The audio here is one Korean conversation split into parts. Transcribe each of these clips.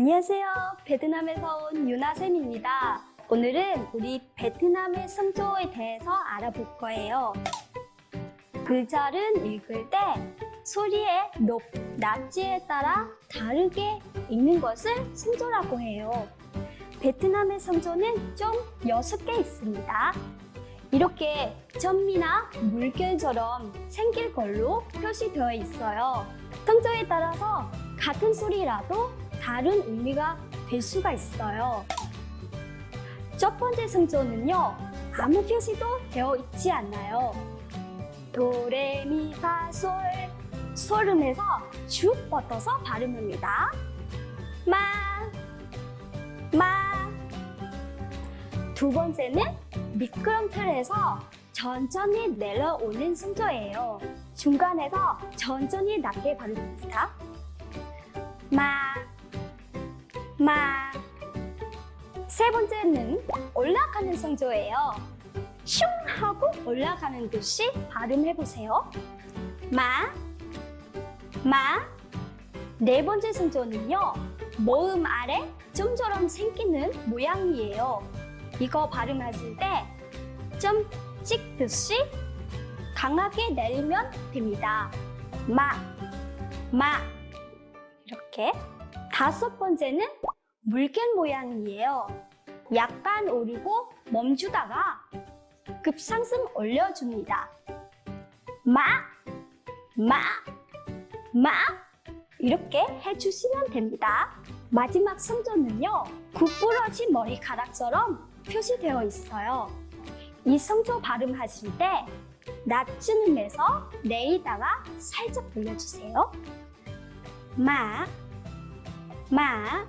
안녕하세요. 베트남에서 온 유나쌤입니다. 오늘은 우리 베트남의 성조에 대해서 알아볼 거예요. 글자를 읽을 때 소리의 높, 낮지에 따라 다르게 읽는 것을 성조라고 해요. 베트남의 성조는 좀 여섯 개 있습니다. 이렇게 점이나 물결처럼 생길 걸로 표시되어 있어요. 성조에 따라서 같은 소리라도 다른 의미가 될 수가 있어요. 첫 번째 성조는요, 아무 표시도 되어 있지 않나요? 도레미파솔 소름에서 쭉 뻗어서 발음합니다. 마, 마. 두 번째는 미끄럼틀에서 천천히 내려오는 성조예요. 중간에서 천천히 낮게 발음합니다. 마, 마. 세 번째는 올라가는 성조예요. 슝 하고 올라가는 듯이 발음해 보세요. 마, 마. 네 번째 성조는요. 모음 아래 점처럼 생기는 모양이에요. 이거 발음하실 때좀 찍듯이 강하게 내리면 됩니다. 마, 마. 이렇게. 다섯 번째는 물결 모양이에요. 약간 오르고 멈추다가 급상승 올려줍니다. 마, 마, 마. 이렇게 해주시면 됩니다. 마지막 성조는요, 구부러진 머리카락처럼 표시되어 있어요. 이 성조 발음하실 때 낮은 음에서 내리다가 살짝 돌려주세요. 마, 마.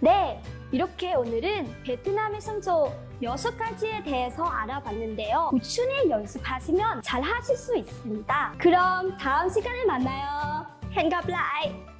네, 이렇게 오늘은 베트남의 성조 여섯 가지에 대해서 알아봤는데요. 꾸준히 연습하시면 잘 하실 수 있습니다. 그럼 다음 시간에 만나요. 헨갑라이.